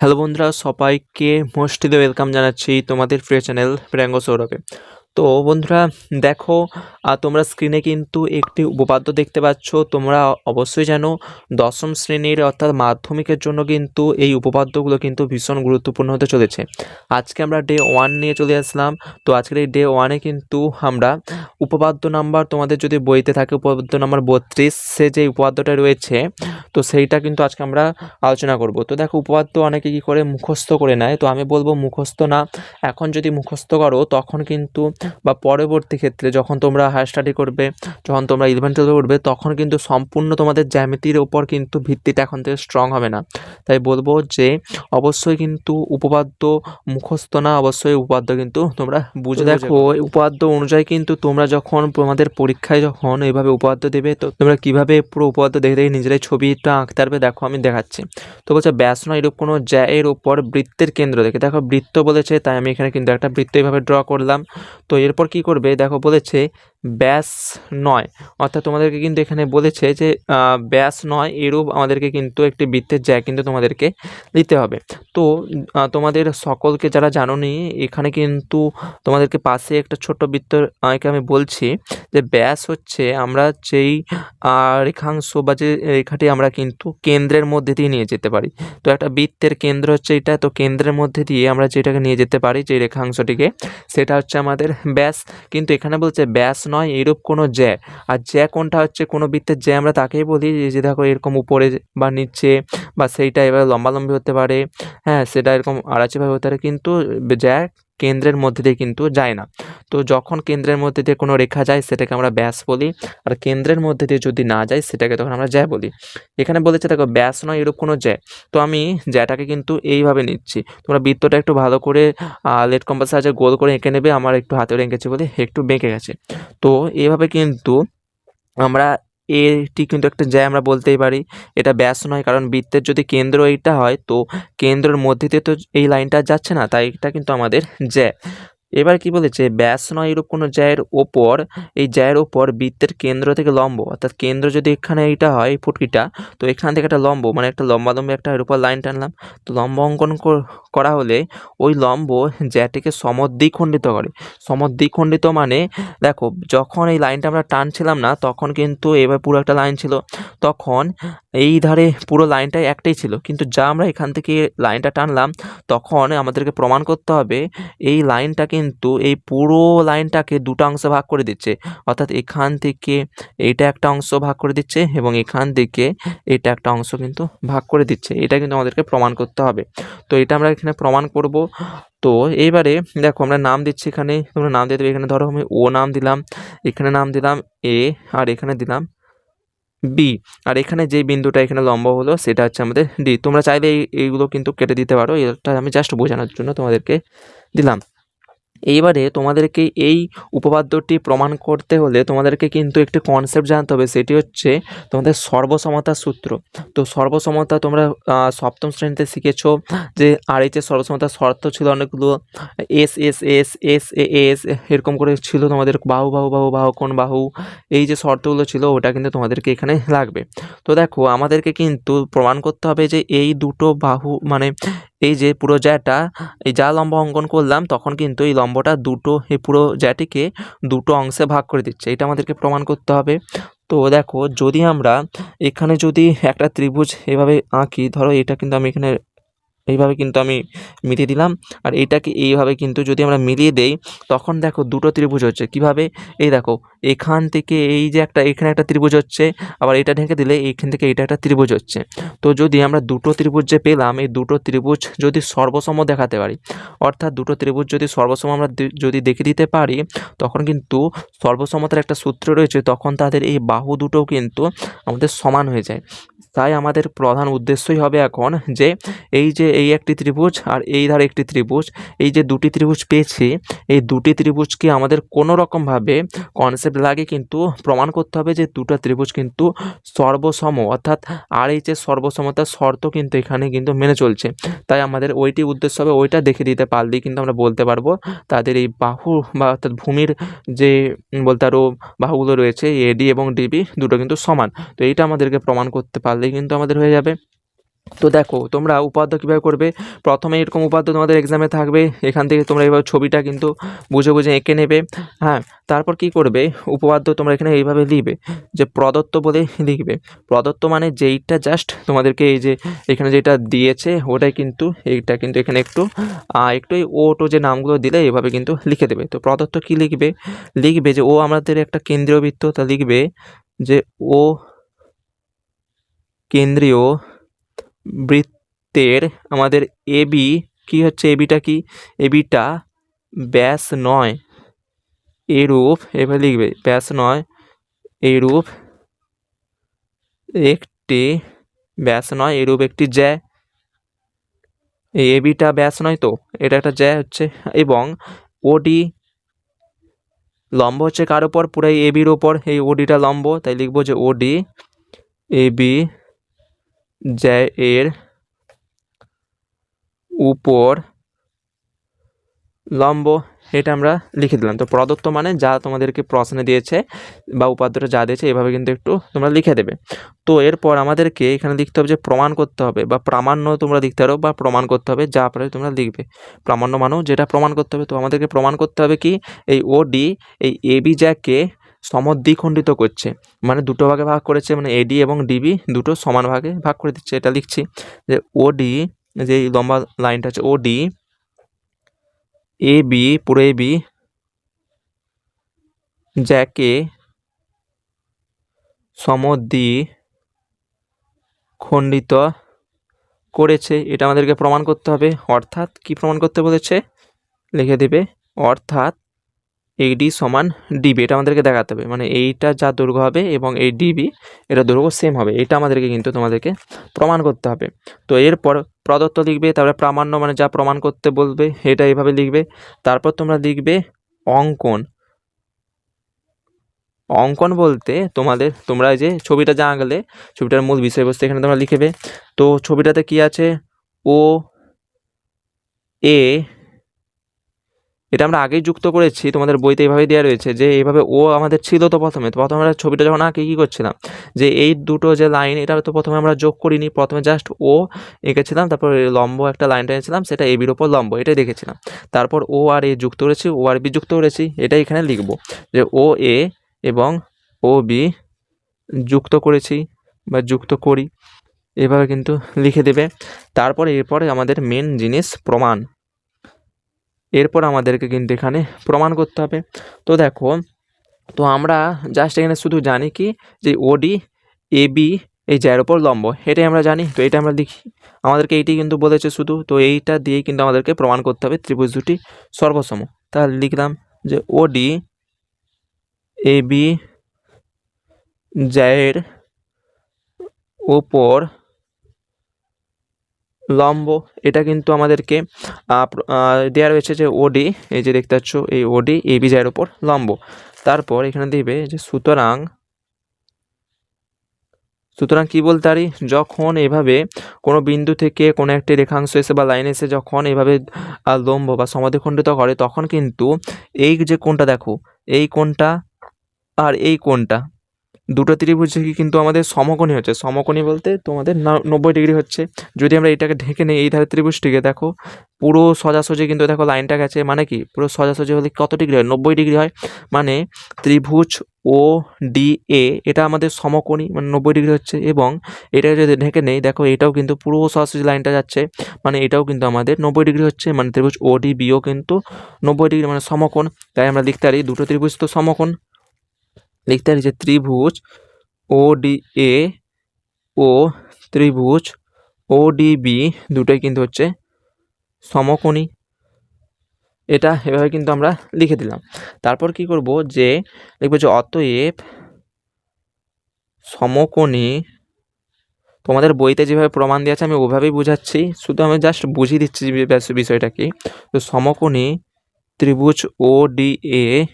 Hello বন্ধুরা সবাইকে mostly welcome জানাচ্ছি তোমাদের প্রিয় চ্যানেল প্রিয়াঙ্গ সৌরভে। তো বন্ধুরা, দেখো তোমরা স্ক্রিনে কিন্তু একটি উপপাদ্য দেখতে পাচ্ছ। তোমরা অবশ্যই জানো, দশম শ্রেণির অর্থাৎ মাধ্যমিকের জন্য কিন্তু এই উপপাদ্যগুলো কিন্তু ভীষণ গুরুত্বপূর্ণ হতে চলেছে। আজকে আমরা ডে ওয়ান নিয়ে চলে আসলাম। তো আজকের এই ডে ওয়ানে কিন্তু আমরা উপপাদ্য নাম্বার তোমাদের যদি বইতে থাকে, উপপাদ্য নাম্বার বত্রিশে যে উপপাদ্যটা রয়েছে, তো সেইটা কিন্তু আজকে আমরা আলোচনা করব। তো দেখো, উপপাদ্য অনেকে কী করে? মুখস্থ করে নেয়। তো আমি বলব মুখস্থ না। এখন যদি মুখস্থ করো, তখন কিন্তু বা পরবর্তী ক্ষেত্রে যখন তোমরা হায়ার স্টাডি করবে যখন তোমরা ইলেভেন টুয়েলভে উঠবে তখন কিন্তু সম্পূর্ণ তোমাদের জ্যামিতির ওপর কিন্তু ভিত্তিটা এখন থেকে স্ট্রং হবে না। তাই বলব যে অবশ্যই কিন্তু উপপাদ্য মুখস্থ না অবশ্যই উপপাদ্য কিন্তু তোমরা বুঝে দেখো। উপপাদ্য অনুযায়ী কিন্তু তোমরা যখন তোমাদের পরীক্ষায় যখন এইভাবে উপপাদ্য দেবে তো তোমরা কীভাবে পুরো উপপাদ্য দেখে দেখে নিজেরাই ছবিটা আঁকতে পারবে দেখো আমি দেখাচ্ছি। তো বলছে ব্যাস নয় এরূপ কোনো জ্যা এর ওপর বৃত্তের কেন্দ্র দেখে। দেখো বৃত্ত বলেছে তাই আমি এখানে কিন্তু একটা বৃত্ত এইভাবে ড্র করলাম। তো এরপর কি করবে? দেখো বলেছে ব্যাস নয়। অর্থাৎ তোমাদেরকে কিন্তু এখানে বলেছে যে ব্যাস নয় এরূপ আমাদেরকে কিন্তু একটি বৃত্তের জ্যা কিন্তু তোমাদেরকে নিতে হবে। তো তোমাদের সকলকে যারা জানোনি, এখানে কিন্তু তোমাদেরকে পাশে একটা ছোট্ট বৃত্ত আঁকে আমি বলছি যে, ব্যাস হচ্ছে আমরা যেই রেখাংশ বা যে রেখাটি আমরা কিন্তু কেন্দ্রের মধ্যে দিয়ে নিয়ে যেতে পারি। তো একটা বৃত্তের কেন্দ্র হচ্ছে এটা। তো কেন্দ্রের মধ্যে দিয়ে আমরা যেটাকে নিয়ে যেতে পারি যে রেখাংশটিকে, সেটা হচ্ছে আমাদের ব্যাস। কিন্তু এখানে বলছে ব্যাস নয় এরূপ কোনো জ্যা। আর জ্যা কোনটা হচ্ছে? কোনো বৃত্তের জ্যা আমরা তাকেই বলি যে- দেখো এরকম উপরে বা নিচে বা সেইটা এভাবে লম্বালম্বি হতে পারে হ্যাঁ সেটা এরকম আড়াচিভাবে হতে পারে, কিন্তু জ্যা কেন্দ্রের মধ্যে দিয়ে কিন্তু যায় না। তো যখন কেন্দ্রের মধ্যে দিয়ে কোনো রেখা যায়, সেটাকে আমরা ব্যাস বলি। আর কেন্দ্রের মধ্যে দিয়ে যদি না যায়, সেটাকে তখন আমরা জ্যা বলি। এখানে বলেছে, দেখো, ব্যাস নয়, এরূপ কোনো জ্যা। তো আমি জ্যাটাকে কিন্তু এইভাবে নিচ্ছি। তোমরা বৃত্তটা একটু ভালো করে লেট কম্পাস সাহায্যে গোল করে এঁকে নেবে। আমার একটু হাতে এঁকেছি বলে একটু বেঁকে গেছে। তো এইভাবে কিন্তু আমরা এটি কিন্তু একটা জ্যা আমরা বলতেই পারি। এটা ব্যাস নয়, কারণ বৃত্তের যদি কেন্দ্র এইটা হয়, তো কেন্দ্রের মধ্যে দিয়ে তো এই লাইনটা যাচ্ছে না, তাই এটা কিন্তু আমাদের জ্যা। এবার কি বলেছে? ব্যাস নয় এরূপ কোনো জ্যায়ের ওপর, এই জ্যায়ের ওপর বৃত্তের কেন্দ্র থেকে লম্ব। অর্থাৎ কেন্দ্র যদি এখানে এইটা হয়, ফুটকিটা, তো এখান থেকে একটা লম্ব মানে একটা লম্বা লম্বা একটা এর উপর লাইন টানলাম। তো লম্ব অঙ্কন করা হলে ওই লম্ব জ্যাটিকে সমদ্বিখণ্ডিত করে। সমদ্বিখণ্ডিত মানে দেখো, যখন এই লাইনটা আমরা টানছিলাম না, তখন কিন্তু এবার পুরো একটা লাইন ছিল। তখন এই ধারে পুরো লাইনটাই একটাই ছিল। কিন্তু যা আমরা এখান থেকে লাইনটা টানলাম, তখন আমাদেরকে প্রমাণ করতে হবে, এই লাইনটা কিন্তু এই পুরো লাইনটাকে দুটো অংশে ভাগ করে দিচ্ছে। অর্থাৎ এখান থেকে এইটা একটা অংশ ভাগ করে দিচ্ছে এবং এখান থেকে এটা একটা অংশ কিন্তু ভাগ করে দিচ্ছে। এটা কিন্তু আমাদেরকে প্রমাণ করতে হবে। তো এটা আমরা এখানে প্রমাণ করব। তো এইবারে দেখো আমরা নাম দিচ্ছি এখানে, তোমরা নাম দিয়ে দেবে। এখানে ধরো আমি ও নাম দিলাম, এখানে নাম দিলাম এ, আর এখানে দিলাম বি আর এখানে যে বিন্দুটা এখানে লম্বা হলো, সেটা হচ্ছে আমাদের ডি তোমরা চাইলে এইগুলো কিন্তু কেটে দিতে পারো। এটা আমি জাস্ট বোঝানোর জন্য তোমাদেরকে দিলাম। এইবারে তোমাদেরকে এই উপপাদ্যটি প্রমাণ করতে হলে তোমাদেরকে কিন্তু একটি কনসেপ্ট জানতে হবে, সেটি হচ্ছে তোমাদের সর্বসমতার সূত্র। তো সর্বসমতা তোমরা সপ্তম শ্রেণীতে শিখেছো যে আর এইচের সর্বসমতার শর্ত ছিল অনেকগুলো S S S S A S এরকম করে ছিল তোমাদের বাহু বাহু বাহু বাহু কোন বাহু, এই যে শর্তগুলো ছিল ওটা কিন্তু তোমাদেরকে এখানে লাগবে। তো দেখো আমাদেরকে কিন্তু প্রমাণ করতে হবে যে এই দুটো বাহু মানে এই যে পুরো জ্যাটা এই যা লম্বা অঙ্কন করলাম তখন কিন্তু এই লম্বটা দুটো, এই পুরো জ্যাটিকে দুটো অংশে ভাগ করে দিচ্ছে। এটা আমাদেরকে প্রমাণ করতে হবে। তো দেখো, যদি আমরা এখানে যদি একটা ত্রিভুজ এভাবে আঁকি, ধরো এটা কিন্তু আমি এখানে এইভাবে কিন্তু আমি মিলিয়ে দিলাম। আর এইটাকে এইভাবে কিন্তু যদি আমরা মিলিয়ে দেই, তখন দেখো দুটো ত্রিভুজ হচ্ছে। কীভাবে? এই দেখো, এখান থেকে এই যে একটা, এখানে একটা ত্রিভুজ হচ্ছে, আবার এটা ঢেকে দিলে এইখান থেকে এটা একটা ত্রিভুজ হচ্ছে। তো যদি আমরা দুটো ত্রিভুজ যে পেলাম, এই দুটো ত্রিভুজ যদি সর্বসম দেখাতে পারি, অর্থাৎ দুটো ত্রিভুজ যদি সর্বসম আমরা যদি দেখে দিতে পারি, তখন কিন্তু সর্বসমতার একটা সূত্র রয়েছে, তখন তাদের এই বাহু দুটোও কিন্তু আমাদের সমান হয়ে যায়। তাই আমাদের প্রধান উদ্দেশ্যই হবে এখন যে এই যে এই একটি ত্রিভুজ আর এই ধারে একটি ত্রিভুজ, এই যে দুটি ত্রিভুজ পেয়েছি, এই দুটি ত্রিভুজকে আমাদের কোনো রকমভাবে কনসেপ্ট লাগে কিন্তু প্রমাণ করতে হবে যে দুটো ত্রিভুজ কিন্তু সর্বসম, অর্থাৎ আর এই যে সর্বসমতার শর্ত কিন্তু এখানে কিন্তু মেনে চলছে। তাই আমাদের ওইটি উদ্দেশ্য হবে ওইটা দেখে দিতে পারলেই কিন্তু আমরা বলতে পারব তাদের এই বাহু বা অর্থাৎ ভূমির যে বলতে আরও বাহুগুলো রয়েছে এডি এবং ডিবি দুটো কিন্তু সমান। তো এইটা আমাদেরকে প্রমাণ করতে পারলেই কিন্তু আমাদের হয়ে যাবে। তো দেখো, তোমরা উপাদ্য কীভাবে করবে? প্রথমে এরকম উপাদ্য তোমাদের এক্সামে থাকবে। এখান থেকে তোমরা এইভাবে ছবিটা কিন্তু বুঝে বুঝে এঁকে নেবে। হ্যাঁ তারপর কি করবে? উপপাদ্য তোমরা এখানে এইভাবে লিখবে যে প্রদত্ত বলে লিখবে। প্রদত্ত মানে যেইটা জাস্ট তোমাদেরকে এই যে এখানে যেটা দিয়েছে, ওটাই কিন্তু, এইটা কিন্তু এখানে একটু একটু এই ওটো যে নামগুলো দিলে এইভাবে কিন্তু লিখে দেবে। তো প্রদত্ত কি লিখবে? লিখবে যে ও আমাদের একটা কেন্দ্রীয় বৃত্ত, তা লিখবে যে ও কেন্দ্রীয় বৃত্তের আমাদের এবি কি হচ্ছে? এবিটা কি? এবিটা ব্যাস নয়। এরূপ এভাবে লিখবে, ব্যাস নয়। এরূপ একটি, ব্যাস নয়, এরূপ একটি জ্যা। এবিটা ব্যাস নয় তো? এটা একটা জ্যা হচ্ছে। এবং ওডি লম্ব হচ্ছে কার ওপর পুরো এই এবির ওপর এই ওডিটা লম্ব, তাই লিখব যে ওডি এবি এর উপর লম্ব, এটা আমরা লিখে দিলাম। তো প্রদত্ত মানে যা তোমাদেরকে প্রশ্নে দিয়েছে বা উপাদ্যটা যা দিয়েছে, এভাবে কিন্তু একটু তোমরা লিখে দেবে। তো এরপর আমাদেরকে এখানে লিখতে হবে যে প্রমাণ করতে হবে বা প্রামাণ্য তোমরা লিখতে পারো বা প্রমাণ করতে হবে, যা পারে তোমরা লিখবে। প্রামাণ্য মানেও যেটা প্রমাণ করতে হবে, তো আমাদেরকে প্রমাণ করতে হবে কি? এই ও ডি এই এবি জ্যাকে সমদ্বিখণ্ডিত করছে। মানে দুটো ভাগে ভাগ করেছে মানে এডি এবং ডিবি দুটো সমান ভাগে ভাগ করে দিচ্ছে। এটা লিখছি যে ওডি যে লম্বা লাইনটা আছে ওডি এ বি পুরো এ বি যাকে সমদ্বি খণ্ডিত করেছে। এটা আমাদেরকে প্রমাণ করতে হবে। অর্থাৎ কি প্রমাণ করতে বলেছে? লিখে দেবে, অর্থাৎ এইডি সমান ডিবি এটা আমাদেরকে দেখাতে হবে। মানে এইটা যা দৈর্ঘ্য হবে এবং এই ডিবি এটা দৈর্ঘ্য সেম হবে। এটা আমাদেরকে কিন্তু তোমাদেরকে প্রমাণ করতে হবে। তো এরপর প্রদত্ত লিখবে, তারপরে প্রামাণ্য মানে যা প্রমাণ করতে বলবে, এটা এইভাবে লিখবে। তারপর তোমরা লিখবে অঙ্কন। অঙ্কন বলতে তোমাদের, তোমরা যে ছবিটা যা আঁকলে ছবিটার মূল বিষয়বস্তু এখানে তোমরা লিখবে। তো ছবিটাতে কি আছে? ও এ এটা আমরা আগেই যুক্ত করেছি, তোমাদের বইতে এইভাবে দেওয়া রয়েছে যে এইভাবে ও আমাদের ছিল তো প্রথমে তো প্রথমে আমরা ছবিটা যখন আঁকে কী করছিলাম? যে এই দুটো যে লাইন এটা তো প্রথমে আমরা যোগ করিনি, প্রথমে জাস্ট ও এঁকেছিলাম, তারপর লম্ব একটা লাইন টেনেছিলাম সেটা এবির ওপর লম্ব, এটাই দেখেছিলাম। তারপর ও আর এ যুক্ত করেছি, ও আর বি যুক্ত করেছি, এটাই এখানে লিখব যে ও এ এবং ও বি যুক্ত করেছি বা যুক্ত করি, এভাবে কিন্তু লিখে দেবে। তারপরে এরপরে আমাদের মেন জিনিস প্রমাণ। এরপর আমাদেরকে কিন্তু এখানে প্রমাণ করতে হবে। তো দেখো, তো আমরা জাস্ট এখানে শুধু জানি কি যে ওডি এ বি এই যার ওপর লম্ব, এটাই আমরা জানি, তো এটা আমরা লিখি। আমাদেরকে এইটি কিন্তু বলেছে শুধু, তো এইটা দিয়েই কিন্তু আমাদেরকে প্রমাণ করতে হবে ত্রিভুজ দুটি সর্বসম। তাহলে লিখলাম যে ওডি এ বি জায়ের ওপর লম্ব, এটা কিন্তু আমাদেরকে দেওয়া রয়েছে যে ওডি এই যে দেখতে পাচ্ছ, এই ওডি এই বিজয়ের ওপর লম্ব। তারপর এখানে দিবে যে সুতরাং সুতরাং কি বলতে পারি? যখন এভাবে কোনো বিন্দু থেকে কোনো একটি রেখাংশ এসে বা লাইন এসে যখন এভাবে লম্ব বা সমাধিখণ্ডিত করে, তখন কিন্তু এই যে কোণটা দেখো, এই কোণটা আর এই কোণটা দুটো ত্রিভুজ কিন্তু আমাদের সমকোণী হচ্ছে। সমকোণী বলতে তোমাদের নব্বই ডিগ্রি হচ্ছে। যদি আমরা এটাকে ঢেকে নিই, এই ধারে ত্রিভুজটিকে, দেখো, পুরো সোজাসুজি কিন্তু দেখো লাইনটা গেছে মানে কি? পুরো সোজাসুজি হলে কত ডিগ্রি হয়? নব্বই ডিগ্রি হয়। মানে ত্রিভুজ ও ডি এ, এটা আমাদের সমকোণী মানে নব্বই ডিগ্রি হচ্ছে। এবং এটাকে যদি ঢেকে নেই, দেখো, এটাও কিন্তু পুরো সোজাসুজি লাইনটা যাচ্ছে। মানে এটাও কিন্তু আমাদের নব্বই ডিগ্রি হচ্ছে। মানে ত্রিভুজ ও ডি বিও কিন্তু নব্বই ডিগ্রি মানে সমকোণ। তাই আমরা লিখতে পারি, দুটো ত্রিভুজ তো সমকোণ। লিখতে যে ত্রিভুজ ও ডি এ ও ত্রিভুজ ও ডি বি দুটোই কিন্তু হচ্ছে সমকোণী। এটা এভাবে কিন্তু আমরা লিখে দিলাম। তারপর কি করব যে লিখব যে অতএব সমকোণী, তোমাদের বইতে যেভাবে প্রমাণ দেওয়া আছে আমি ওভাবেই বোঝাচ্ছি। শুধু আমি জাস্ট বুঝিয়ে দিচ্ছি যে ব্যাস- বিষয়টা কি তো সমকোণী, ত্রিভুজ ও ডি এ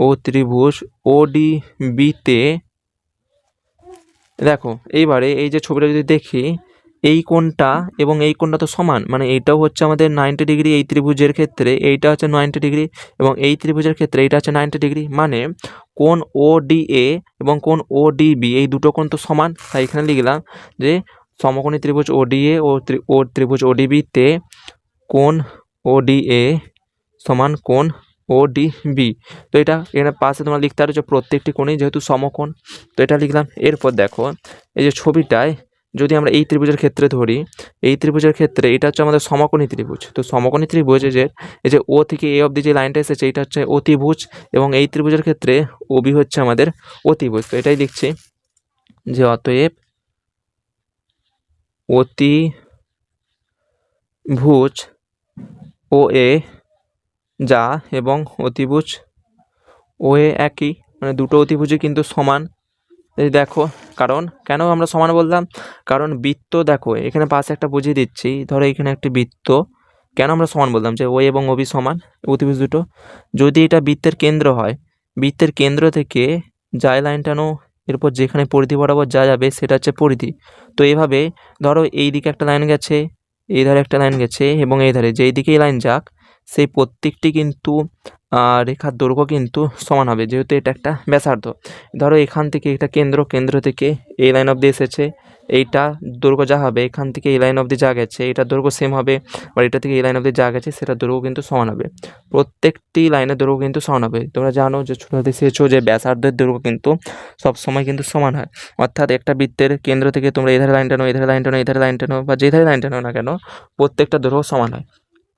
ও ত্রিভুজ ও ডি বিতে দেখো, এইবারে এই যে ছবিটা যদি দেখি, এই কোণটা এবং এই কোণটা তো সমান মানে এইটাও হচ্ছে আমাদের নাইনটি ডিগ্রি এই ত্রিভুজের ক্ষেত্রে, এইটা হচ্ছে নাইনটি ডিগ্রি এবং এই ত্রিভুজের ক্ষেত্রে এইটা হচ্ছে নাইনটি ডিগ্রি। মানে কোন ও এ এবং কোন ও বি এই দুটো কোণ তো সমান। তাই এখানে লিখলাম যে সমকোণী ত্রিভুজ ও ত্রি- ও ত্রিভুজ ওডিবিতে কোণ ওডিএ সমান কোণ ওডিবি তো এটা এখানে পাশে তোমরা লিখতে পারো যে প্রত্যেকটি কোণই যেহেতু সমকোণ, তো এটা লিখলাম। এরপর দেখো, এই যে ছবিটায় যদি আমরা এই ত্রিভুজের ক্ষেত্রে ধরি, এই ত্রিভুজের ক্ষেত্রে এটা হচ্ছে আমাদের সমকোণী ত্রিভুজ। তো সমকোণী ত্রিভুজ যে, এই যে ও থেকে এ অবধি যে লাইনটা এসেছে এটা হচ্ছে অতিভুজ এবং এই ত্রিভুজের ক্ষেত্রে ওবি হচ্ছে আমাদের অতিভুজ। তো এটাই লিখছি যে অতএব অতি ভুজ ও এ যা এবং অতিভুজ ও এ একই মানে দুটো অতিভুজই কিন্তু সমান। এই দেখো, কারণ কেন আমরা সমান বললাম? কারণ বৃত্ত দেখো, এখানে পাশে একটা বুঝিয়ে দিচ্ছি, ধরো এখানে একটি বৃত্ত। কেন আমরা সমান বললাম যে ও এবং ওবি সমান, অতিভুজ দুটো? যদি এটা বৃত্তের কেন্দ্র হয়, বৃত্তের কেন্দ্র থেকে যায় লাইন টানো এরপর যেখানে পরিধি বরাবর যা যাবে সেটা হচ্ছে পরিধি। তো এভাবে ধরো এই দিকে একটা লাইন গেছে, এই ধারে একটা লাইন গেছে এবং এই ধারে, যেই দিকেই লাইন যাক সেই প্রত্যেকটি কিন্তু রেখার দৈর্ঘ্য কিন্তু সমান হবে। যেহেতু এটা একটা ব্যাসার্ধ, ধরো এখান থেকে এটা কেন্দ্র কেন্দ্র থেকে এই লাইন অবধি এসেছে, এইটা দৈর্ঘ্য যা হবে, এখান থেকে এই লাইন অবধি যা গেছে, এটা দৈর্ঘ্য সেম হবে আর এটা থেকে এই লাইন অবধি যা গেছে, সেটা দৈর্ঘ্য কিন্তু সমান হবে। প্রত্যেকটি লাইনের দৈর্ঘ্য কিন্তু সমান হবে। তোমরা জানো যে ছোটোতে শিখেছো যে ব্যাসার্ধের দৈর্ঘ্য কিন্তু সব সময় কিন্তু সমান হয়। অর্থাৎ একটা বৃত্তের কেন্দ্র থেকে তোমরা এধারে লাইন টানো এধারে লাইন টানো এধারে লাইন টানো বা যেধারে লাইন টানো না কেন, প্রত্যেকটা দৈর্ঘ্য সমান হয়।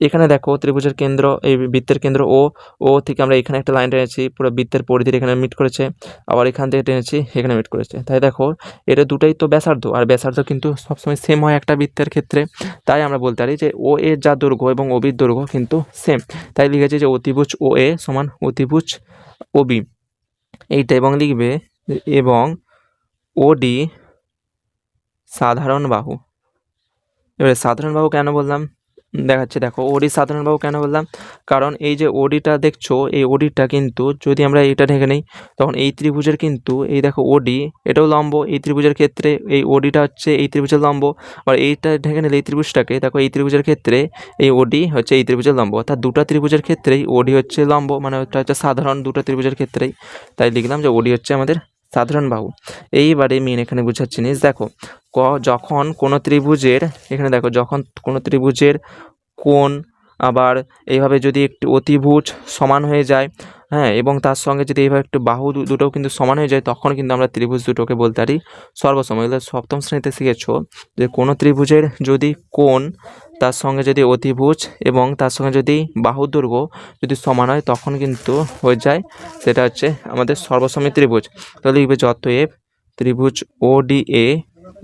এখানে দেখো ত্রিভুজের কেন্দ্র, এই বৃত্তের কেন্দ্র ও ও থেকে আমরা এখানে একটা লাইন টেনেছি, পুরো বৃত্তের পরিধির এখানে মিট করেছে, আবার এখান থেকে টেনেছি, এখানে মিট করেছে। তাই দেখো, এটা দুটাই তো ব্যাসার্ধ, আর ব্যাসার্ধ কিন্তু সবসময় সেম হয় একটা বৃত্তের ক্ষেত্রে। তাই আমরা বলতে পারি যে ও এর যা দৈর্ঘ্য এবং ওবির দৈর্ঘ্য কিন্তু সেম তাই লিখেছে যে অতিভুজ ও এ সমান অতিভুজ ওবি এইটা এবং লিখবে, এবং ওডি সাধারণ বাহু। এবারে সাধারণ বাহু কেন বললাম? দেখাচ্ছে, দেখো। ওডি সাধারণ বাহু কেন বললাম? কারণ এই যে ওডিটা দেখছ, এই ওডিটা কিন্তু যদি আমরা এটা ঢেকে নিই, তখন এই ত্রিভুজের কিন্তু এই দেখো ওডি এটাও লম্ব, এই ত্রিভুজের ক্ষেত্রে এই ওডিটা হচ্ছে এই ত্রিভুজের লম্ব। আর এইটা ঢেকে নিলে এই ত্রিভুজটাকে, দেখো এই ত্রিভুজের ক্ষেত্রে এই ওডি হচ্ছে এই ত্রিভুজের লম্ব। অর্থাৎ দুটো ত্রিভুজের ক্ষেত্রেই ওডি হচ্ছে লম্ব মানে ওটা হচ্ছে সাধারণ দুটো ত্রিভুজের ক্ষেত্রেই। তাই লিখলাম যে ওডি হচ্ছে আমাদের সাধারণ বাহু। এইবারে মিন এখানে বোঝার জিনিস দেখো, ক, যখন কোনো ত্রিভুজের, এখানে দেখো, যখন কোনো ত্রিভুজের কোণ আবার এইভাবে যদি একটু অতিভুজ সমান হয়ে যায় হ্যাঁ এবং তার সঙ্গে যদি এইভাবে একটু বাহু দুটোও কিন্তু সমান হয়ে যায়, তখন কিন্তু আমরা ত্রিভুজ দুটোকে বলতে পারি সর্বসম। এগুলো সপ্তম শ্রেণীতে শিখেছ যে কোনো ত্রিভুজের যদি কোণ, তার সঙ্গে যদি অতিভুজ এবং তার সঙ্গে যদি বাহু দুর্গ যদি সমান হয়, তখন কিন্তু হয়ে যায় সেটা হচ্ছে আমাদের সর্বসমী ত্রিভুজ। তাহলে লিখবে যে অতএব ত্রিভুজ ও ডি এ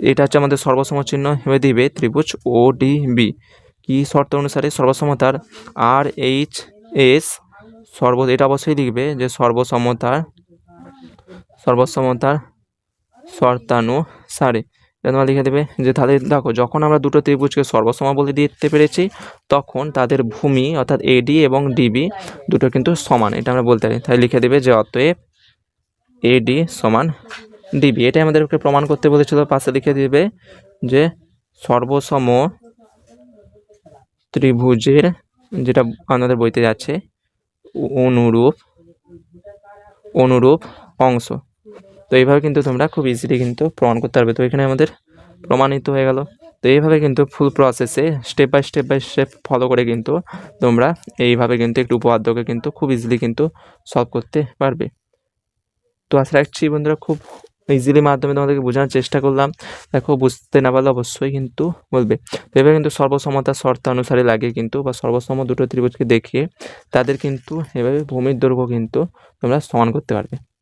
এটা হচ্ছে আমাদের সর্বসম চিহ্ন হয়ে দিবে ত্রিভুজ ও ডি বি কি শর্ত অনুসারে সর্বসমতার আর এইচ এস সর্ব, এটা অবশ্যই লিখবে যে সর্বসমতার সর্বসমতার শর্তানুসারে। এটা তোমরা লিখে দেবে যে তাহলে দেখো, যখন আমরা দুটো ত্রিভুজকে সর্বসম বলে দিতে পেরেছি, তখন তাদের ভূমি অর্থাৎ এডি এবং ডিবি দুটো কিন্তু সমান, এটা আমরা বলতে পারি। তাই লিখে দেবে যে অতএব এডি সমান ডিবি এটাই আমাদেরকে প্রমাণ করতে বলেছিল, পাশে লিখে দিবে যে সর্বসম ত্রিভুজের, যেটা আমাদের বইতে যাচ্ছে, অনুরূপ অনুরূপ অংশ। তো এইভাবে কিন্তু তোমরা খুব ইজিলি কিন্তু প্রমাণ করতে পারবে। তো এখানে আমাদের প্রমাণিত হয়ে গেল। তো এইভাবে কিন্তু ফুল প্রসেসে step by step by step follow করে কিন্তু তোমরা এইভাবে কিন্তু একটু উপপাদ্যকে কিন্তু খুব ইজিলি কিন্তু সলভ করতে পারবে। তো আশা রাখছি বন্ধুরা খুব ইজিলি মাধ্যমে তোমাদেরকে বোঝানোর চেষ্টা করলাম। দেখো, বুঝতে না পারলে অবশ্যই কিন্তু বলবে। এভাবে কিন্তু সর্বসমতার শর্ত অনুসারে লাগে কিন্তু, বা সর্বসম দুটো ত্রিভুজকে দেখিয়ে তাদের কিন্তু এভাবে ভূমির দৈর্ঘ্য কিন্তু তোমরা সমান করতে পারবে।